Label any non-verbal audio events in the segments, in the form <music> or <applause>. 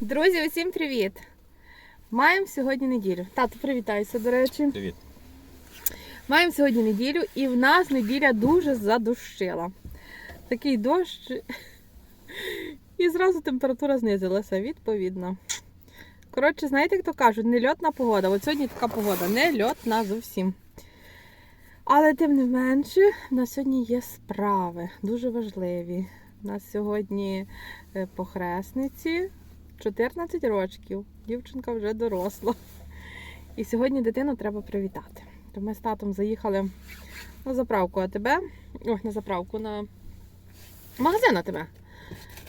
Друзі, усім привіт! Маємо сьогодні неділю. Тато, привітайся, до речі. Привіт. Маємо сьогодні неділю, і в нас неділя дуже задушила. Такий дощ. І зразу температура знизилася, відповідно. Коротше, знаєте, як то кажуть, не льотна погода. От сьогодні така погода, не льотна зовсім. Але тим не менше, в нас сьогодні є справи дуже важливі. У нас сьогодні е, похресниці 14 років. Дівчинка вже доросла. І сьогодні дитину треба привітати. То ми з татом заїхали на заправку АТБ. Ой, на заправку на магазин АТБ.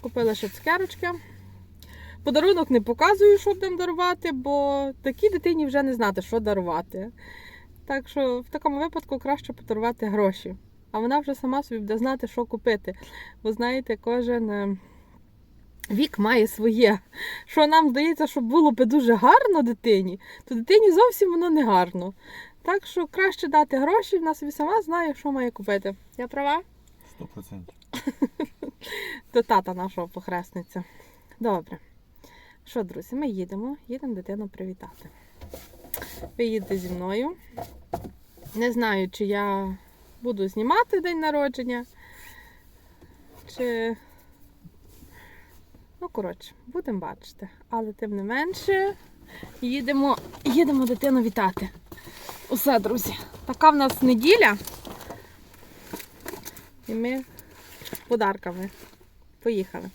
Купили ще цукерочки. Подарунок не показую, що будемо дарувати, бо такій дитині вже не знати, що дарувати. Так що в такому випадку краще подарувати гроші. А вона вже сама собі буде знати, що купити. Бо знаєте, кожен е, вік має своє. Що нам здається, що було би дуже гарно дитині, то дитині зовсім воно не гарно. Так що краще дати гроші, вона собі сама знає, що має купити. Я права? Сто процентів. <laughs> До тата нашого похресниця. Добре. Що, друзі, ми їдемо, їдемо дитину привітати. Ви їдете зі мною. Не знаю, чи я буду знімати день народження, чи. Ну, коротше, будемо бачити. Але тим не менше, їдемо, їдемо дитину вітати. Усе, друзі. Така в нас неділя. І ми подарками. Поїхали.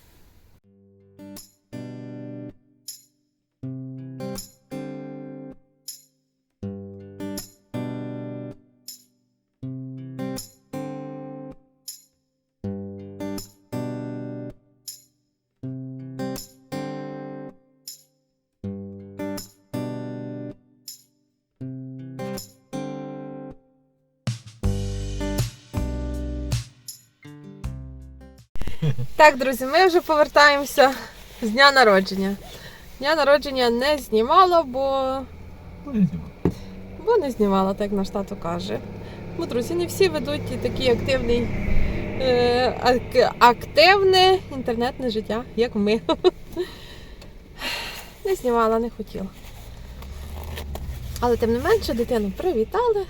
Так, друзі, ми вже повертаємося з дня народження. Дня народження не знімала, бо, Ну, я знімав. бо не знімала, так наш тато каже. Бо, друзі, не всі ведуть і такий активний, е, ак- активне інтернетне життя, як ми. Не знімала, не хотіла. Але тим не менше дитину привітали,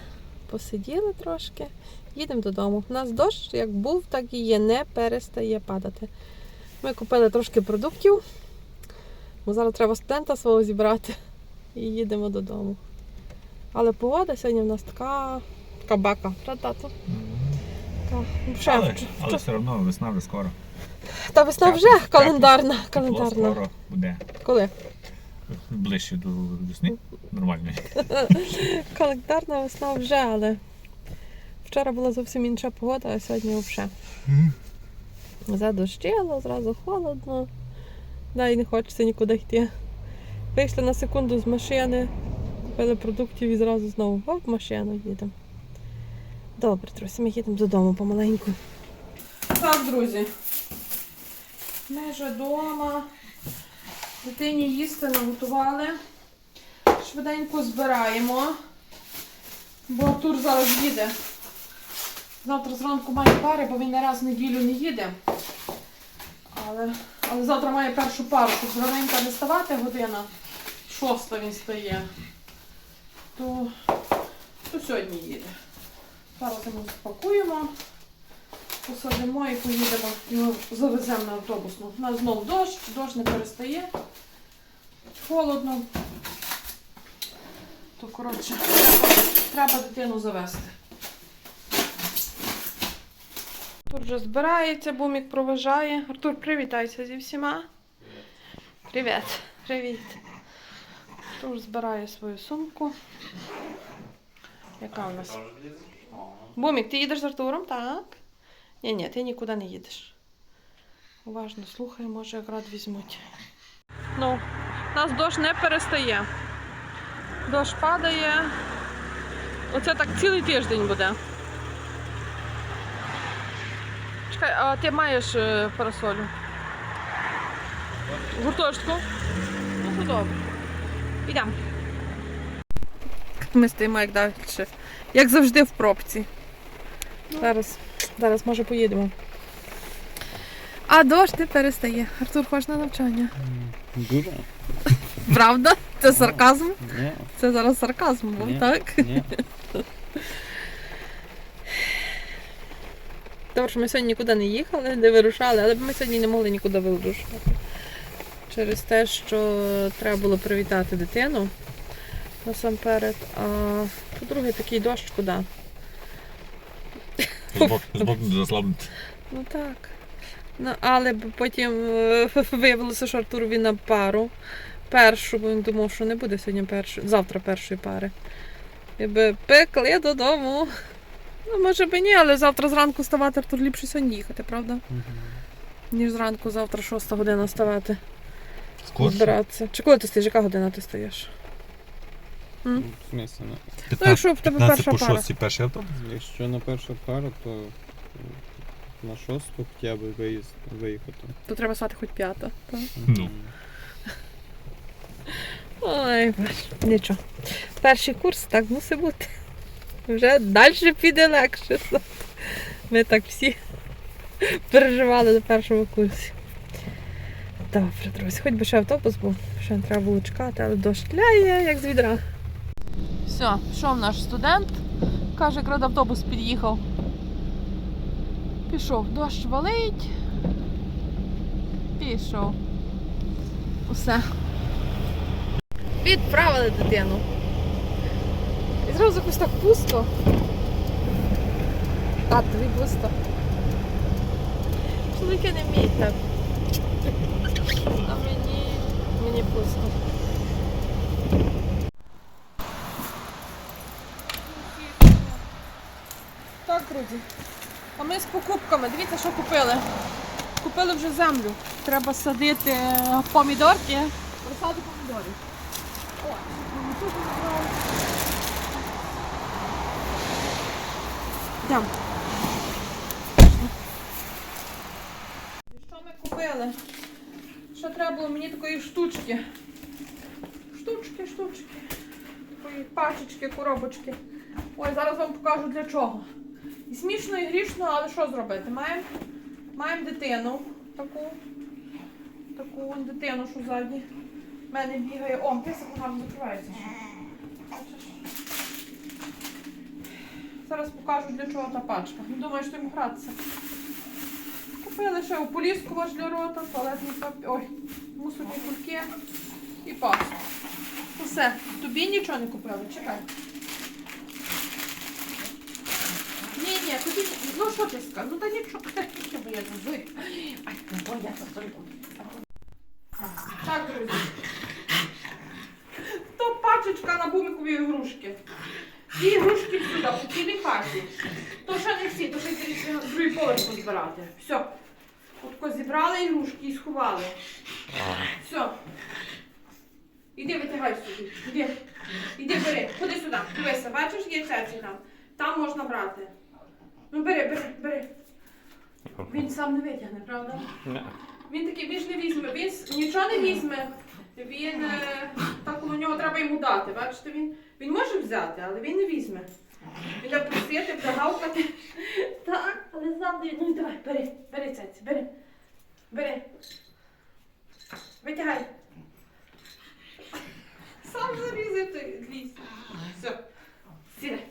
посиділи трошки. Їдемо додому. У нас дощ, як був, так і є, не перестає падати. Ми купили трошки продуктів, бо зараз треба студента свого зібрати <laughs> і їдемо додому. Але погода сьогодні в нас така, така бака. Правда, тато? Ну, Але, вч- але все одно весна вже скоро. Та весна Тепло, вже тепло. календарна. Тепло календарна. скоро буде. Коли? Ближче до весни. Нормально. <laughs> Календарна весна вже, але вчора була зовсім інша погода, а сьогодні взагалі. Задощило, зразу холодно. Да, і не хочеться нікуди йти. Вийшли на секунду з машини, купили продуктів і зразу знову в машину їдемо. Добре, друзі, ми їдемо додому помаленьку. Так, друзі. Ми вже вдома. Дитині їсти наготували. Швиденько збираємо. Бо Артур зараз їде. Завтра зранку має пари, бо він не раз в неділю не їде. Але, але завтра має першу пару, щоб зраненька не ставати година. Шоста він стає. То, то сьогодні їде. Зараз йому спакуємо, посадимо і поїдемо. Його завеземо на автобусну. У нас знов дощ, дощ не перестає. Холодно. То коротше, треба дитину завести. Артур вже збирається, бумік проважає. Артур, привітайся зі всіма. Привіт. Привіт. Артур збирає свою сумку. Яка у нас? Бумік, ти їдеш з Артуром, так? Ні, ні, ти нікуди не їдеш. Уважно слухай, може якраз візьмуть. Ну, нас дощ не перестає. Дощ падає. Оце так цілий тиждень буде. Чекай, а ти маєш е, парасолю? Гуртожитку? Ну, добре. Ідемо. Ми стоїмо як далі. Як завжди в пробці. Зараз, зараз може поїдемо. А дощ не перестає. Артур, хочеш на навчання? Дуже? Правда? Це сарказм? Ні, Це зараз сарказм був, Ні. так? ні. Тому що ми сьогодні нікуди не їхали, не вирушали, але ми сьогодні не могли нікуди вирушати. Через те, що треба було привітати дитину насамперед. А по-друге, такий дощ куди? Збок, не заслабнути. Ну так. Ну, але потім е, виявилося, що Артур він на пару. Першу, бо він думав, що не буде сьогодні першої, завтра першої пари. І би пекли додому. Ну, може би ні, але завтра зранку вставати Артур ліпше сьогодні їхати, правда? Мгм. Ніж зранку завтра 6 година вставати, Скорше. збиратися. Чи коли ти стоїш? Яка година ти стоїш? Ну, В ну, Ну, якщо в тебе перша по пара. 6 перший автобус. якщо на першу пару, то м, на шосту хоча б виїзд, виїхати. То треба стати хоч п'ята. Так? Ну. Ой, боже, нічого. Перший курс так мусить бути. Вже далі піде легше. Ми так всі переживали на першому курсі. Добре, друзі, хоч би ще автобус був, ще не треба було чекати, але дощ ляє, як з відра. Все, пішов наш студент. Каже, якраз автобус під'їхав. Пішов, дощ валить. Пішов. Усе. Відправили дитину. І зразу якось так пусто. Татові пусто. Чоловіки не вміють так. А мені, мені пусто. Так, друзі. А ми з покупками. Дивіться, що купили. Купили вже землю. Треба садити помідорки. Розсаду помідорів. О, тут Йдемо. Що ми купили? Що треба було мені такої штучки? Штучки, штучки. Такої пачечки, коробочки. Ой, зараз вам покажу для чого. І смішно, і грішно, але що зробити? Маємо маємо дитину таку. Таку дитину, що ззаді. В мене бігає. О, писок гарно закривається. ще. Бачиш? Зараз покажу для чого та пачка. Не думаю, що йому гратися. Купили ще ополіску ваш для рота, туалетний папір. Ой, мусорні кульки і пасту. Усе. Тобі нічого не купили. Чекай. Ні, ні, тобі. Ну що ти скажеш? Ну та нічого. Що бо я. Ай, не бо я зазую. Так, друзі. То пачечка на бумикові ігрушки. Ці ігрушки сюди, по цілій хаті. То ще не всі, то ще й другий поверх збирати. Все. Отко зібрали ігрушки і сховали. Все. Іди витягай собі. Іди. Іди бери. Ходи сюди. Дивися, бачиш, є цеці там. Там можна брати. Ну бери, бери, бери. Він сам не витягне, правда? Він такий, він ж не візьме, він нічого не візьме. Він е, так у нього треба йому дати. Бачите, він, він може взяти, але він не візьме. Він буде просити, буде. Так, але сам не. Ну давай, бери, бери цеці, бери. Бери. Витягай. Сам зарізав той ліс. Все. Сідай.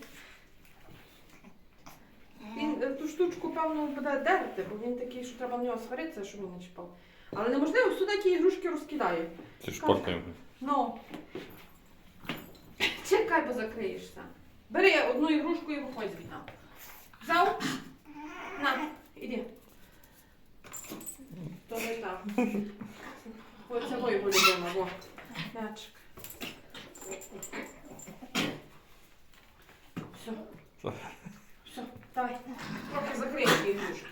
Він е, ту штучку, певно, буде дерти, бо він такий, що треба на нього сваритися, щоб він не чіпав. Але неможливо, сюди ті ігрушки розкидає. Це шпоркаємо. Ну. Чекай, бо закриєшся. Бери одну ігрушку і виходь звідти. Взяв? На, іди. То не так. Оце його любима, во. Мячик. Все. Все, давай. Трохи закрий ті ігрушки.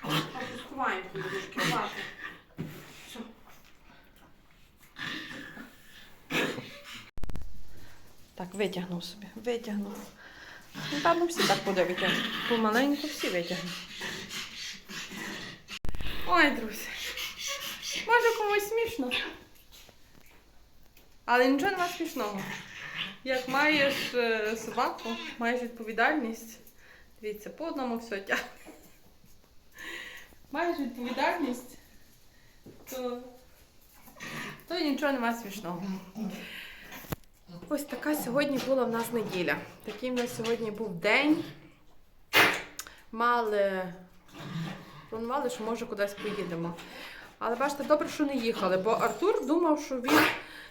Трохи сховаємо ігрушки. Ладно. Так, витягнув собі, витягнув. Ну, Певно, всі так буде витягнути. Помаленьку всі витягнуть. Ой, друзі. Може комусь смішно. Але нічого нема смішного. Як маєш е, собаку, маєш відповідальність. Дивіться, по одному все тягне. Маєш відповідальність, то Сьогодні нічого немає смішного. Ось така сьогодні була в нас неділя. Такий в нас сьогодні був день. Мали. Планували, що може кудись поїдемо. Але бачите, добре, що не їхали, бо Артур думав, що він,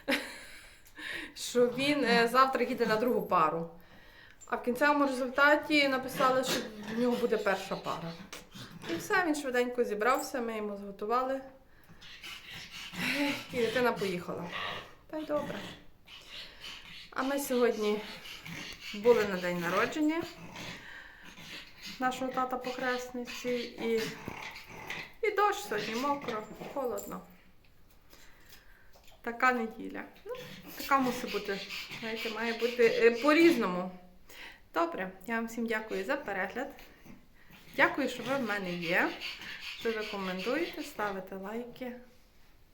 <laughs> що він е, завтра їде на другу пару. А в кінцевому результаті написали, що в нього буде перша пара. І все, він швиденько зібрався, ми йому зготували. І дитина поїхала. Та й добре. А ми сьогодні були на день народження нашого тата похресниці і, і дощ сьогодні мокро, холодно. Така неділя. Ну, така мусить бути. Знаєте, має бути е, по-різному. Добре, я вам всім дякую за перегляд. Дякую, що ви в мене є. Що ви коментуєте, ставите лайки.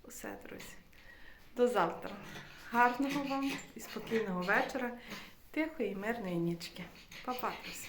Усе, друзі. До завтра. Гарного вам і спокійного вечора, тихої, і мирної нічки. Па-па, друзі.